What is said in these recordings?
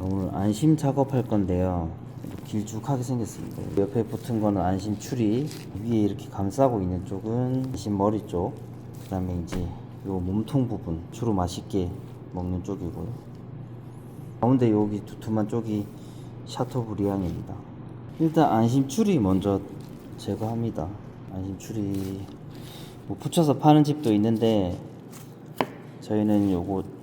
자, 오늘 안심 작업할 건데요. 길쭉하게 생겼습니다. 옆에 붙은 거는 안심 추리, 위에 이렇게 감싸고 있는 쪽은 안심 머리 쪽, 그 다음에 이제 요 몸통 부분, 주로 맛있게 먹는 쪽이고요. 가운데 여기 두툼한 쪽이 샤토 브리앙입니다. 일단 안심 추리 먼저 제거합니다. 안심 추리 뭐 붙여서 파는 집도 있는데 저희는 요거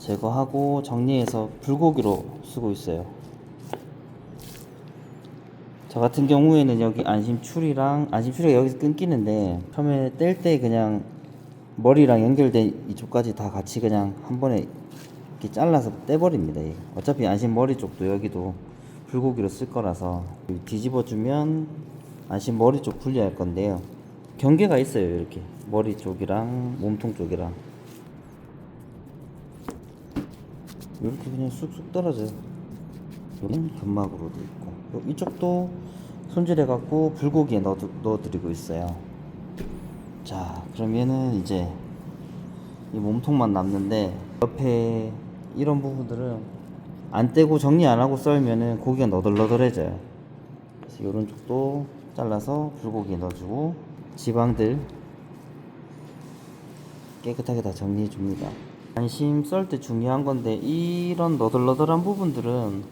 제거하고 정리해서 불고기로 쓰고 있어요. 저 같은 경우에는 여기 안심 추리랑 안심 추리가 여기서 끊기는데 처음에 뗄 때 그냥 머리랑 연결된 이쪽까지 다 같이 그냥 한 번에 이렇게 잘라서 떼버립니다. 어차피 안심 머리 쪽도 여기도 불고기로 쓸 거라서 뒤집어 주면 안심 머리 쪽 분리할 건데요. 경계가 있어요. 이렇게 머리 쪽이랑 몸통 쪽이랑 이렇게 그냥 쑥쑥 떨어져요. 여기는 근막으로도 있고 요 이쪽도 손질해 갖고 불고기에 넣어 넣어드리고 있어요. 자 그러면은 이제 이 몸통만 남는데 옆에 이런 부분들은 안 떼고 정리 안 하고 썰면은 고기가 너덜너덜해져요. 그래서 이런 쪽도 잘라서 불고기에 넣어주고 지방들 깨끗하게 다 정리해 줍니다. 안심 썰 때 중요한 건데 이런 너덜너덜한 부분들은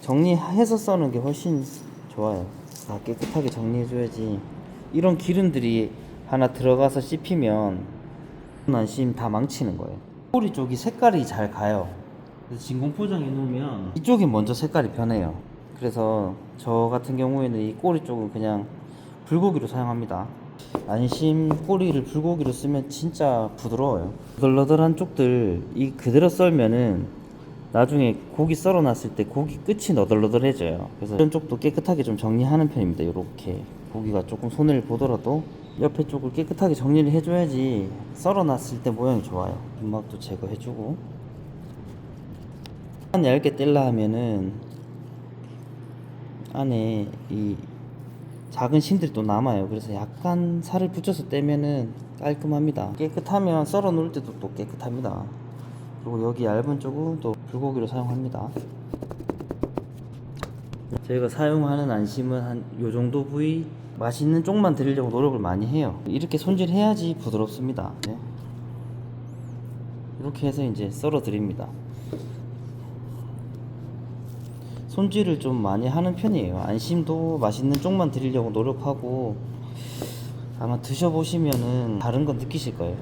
정리해서 써는 게 훨씬 좋아요. 다 깨끗하게 정리해 줘야지. 이런 기름들이 하나 들어가서 씹히면 안심 다 망치는 거예요. 꼬리 쪽이 색깔이 잘 가요. 그래서 진공 포장 해 놓으면 이쪽이 먼저 색깔이 변해요. 그래서 저 같은 경우에는 이 꼬리 쪽은 그냥 불고기로 사용합니다. 안심 꼬리를 불고기로 쓰면 진짜 부드러워요. 너덜너덜한 쪽들 이 그대로 썰면은 나중에 고기 썰어 놨을 때 고기 끝이 너덜너덜해져요. 그래서 이런 쪽도 깨끗하게 좀 정리하는 편입니다. 이렇게 고기가 조금 손해를 보더라도 옆에 쪽을 깨끗하게 정리를 해줘야지 썰어 놨을 때 모양이 좋아요. 근막도 제거해주고 한 얇게 뗄라 하면은 안에 이 작은 심들이 또 남아요. 그래서 약간 살을 붙여서 떼면은 깔끔합니다. 깨끗하면 썰어 놓을 때도 또 깨끗합니다. 그리고 여기 얇은 쪽은 또 불고기로 사용합니다. 저희가 사용하는 안심은 한 요 정도 부위 맛있는 쪽만 드리려고 노력을 많이 해요. 이렇게 손질해야지 부드럽습니다. 네. 이렇게 해서 이제 썰어 드립니다. 손질을 좀 많이 하는 편이에요. 안심도 맛있는 쪽만 드리려고 노력하고 아마 드셔보시면은 다른 건 느끼실 거예요.